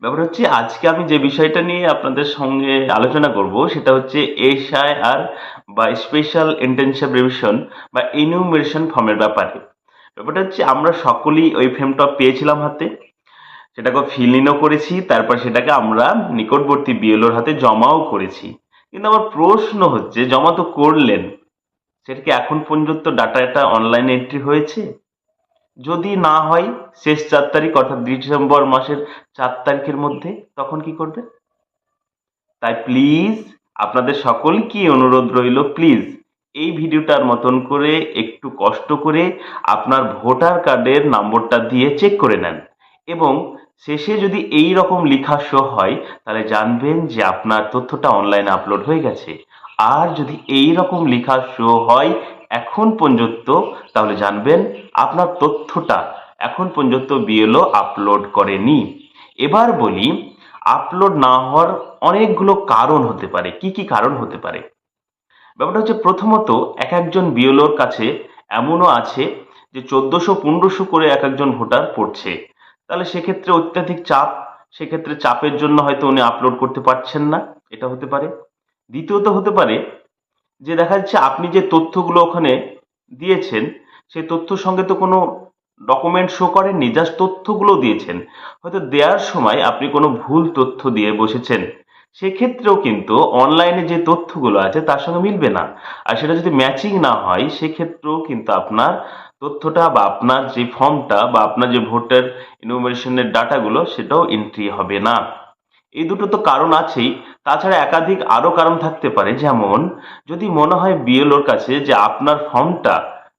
ব্যাপার হচ্ছে আজকে আমি যে বিষয়টা নিয়ে আপনাদের সঙ্গে আলোচনা করব, সেটা হচ্ছে এসআই আর বা স্পেশাল ইন্টেনসিভ রিভিশন বা ইনিউমেরেশন ফর্মের ব্যাপারে। ব্যাপারটা হচ্ছে আমরা সকলেই ওই ফর্মটা পেয়েছিলাম হাতে। সেটাকে ফিল ইনও করেছি, তারপর সেটাকে আমরা নিকটবর্তী বিএলওর হাতে জমাও করেছি। কিন্তু আমার প্রশ্ন হচ্ছে, জমা তো করলেন, সেটা কি এখন পর্যন্ত ডাটাটা অনলাইনে এন্ট্রি হয়েছে? যদি না হয়, শেষ চার তারিখ, অর্থাৎ ডিসেম্বর মাসের চার তারিখের মধ্যে, তখন কি করবে? তাই প্লিজ আপনাদের সকলকে অনুরোধ রইল প্লিজ এই ভিডিওটার মতন করে একটু কষ্ট করে আপনার ভোটার কার্ডের নম্বরটা দিয়ে চেক করে নেন। এবং শেষে যদি এই রকম লেখা শো হয়, তাহলে জানবেন যে আপনার তথ্যটা অনলাইনে আপলোড হয়ে গেছে। আর যদি এই রকম লেখা শো হয় এখন পর্যন্ত, তাহলে জানবেন আপনার তথ্যটা এখন পর্যন্ত বিএলও আপলোড করেনি। এবার বলি আপলোড না হওয়ার অনেকগুলো কারণ হতে পারে। কি কি কারণ হতে পারে? ব্যাপারটা হচ্ছে প্রথমত, এক একজন বিএলওর কাছে এমনও আছে যে চোদ্দোশো পনেরোশো করে এক একজন ভোটার পড়ছে। তাহলে সেক্ষেত্রে অত্যাধিক চাপ, সেক্ষেত্রে চাপের জন্য হয়তো উনি আপলোড করতে পারছেন না। এটা হতে পারে। দ্বিতীয়ত হতে পারে যে দেখা যাচ্ছে আপনি যে তথ্যগুলো ওখানে দিয়েছেন, সেই তথ্যর সঙ্গে তো কোনো ডকুমেন্ট শো করেননি জাস্ট তথ্যগুলো দিয়েছেন। হয়তো দেওয়ার সময় আপনি কোনো ভুল তথ্য দিয়ে বসেছেন। সেক্ষেত্রেও কিন্তু অনলাইনে যে তথ্যগুলো আছে, তার সঙ্গে মিলবে না। আর সেটা যদি ম্যাচিং না হয়, সেক্ষেত্রেও কিন্তু আপনার তথ্যটা বা আপনার যে ফর্মটা বা আপনার যে ভোটার ইনোভেশনের ডাটাগুলো সেটাও এন্ট্রি হবে না। এই দুটো তো কারণ আছেই। তাছাড়া একাধিক আরও কারণ থাকতে পারে, যেমন যদি মনে হয় বিএলওর কাছে যে আপনার ফর্মটা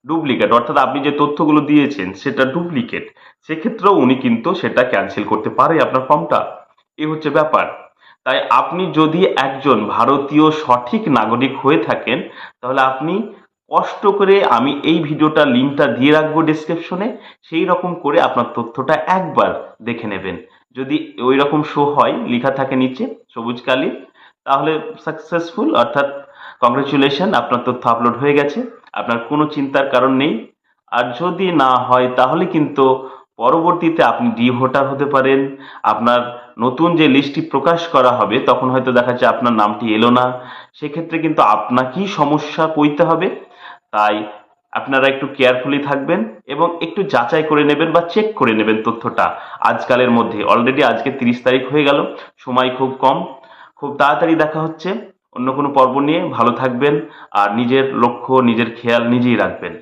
ডুপ্লিকেট, অর্থাৎ আপনি যে তথ্যগুলো দিয়েছেন সেটা ডুপ্লিকেট, সেক্ষেত্রেও উনি কিন্তু সেটা ক্যান্সেল করতে পারে আপনার ফর্মটা। এ হচ্ছে ব্যাপার। তাই আপনি যদি একজন ভারতীয় সঠিক নাগরিক হয়ে থাকেন, তাহলে আপনি কষ্ট করে আমি এই ভিডিওটা লিঙ্কটা দিয়ে রাখব ডিসক্রিপশনে সেই রকম করে আপনার তথ্যটা একবার দেখে নেবেন। যদি ওই রকম শো হয়, লেখা থাকে নিচে, সবুজ কালি, তাহলে সাকসেসফুল অর্থাৎ কংগ্রেচুলেশন আপনার তথ্য আপলোড হয়ে গেছে। আপনার কোনো চিন্তার কারণ নেই। আর যদি না হয়, তাহলে কিন্তু পরবর্তীতে আপনি ডি ভোটার হতে পারেন। আপনার নতুন যে লিস্টটি প্রকাশ করা হবে, তখন হয়তো দেখা যাচ্ছে আপনার নামটি এলো না। সেক্ষেত্রে কিন্তু আপনাকেই সমস্যা পইতে হবে। তাই আপনারা একটু কেয়ারফুলি থাকবেন এবং একটু যাচাই করে নেবেন বা চেক করে নেবেন তথ্যটা। আজকালের মধ্যে অলরেডি আজকে তিরিশ তারিখ হয়ে গেল, সময় খুব কম। খুব তাড়াতাড়ি দেখা হচ্ছে। অন্য কোনো পর্ব নিয়ে ভালো থাকবেন আর নিজের লক্ষ্য, নিজের খেয়াল নিজেই রাখবেন।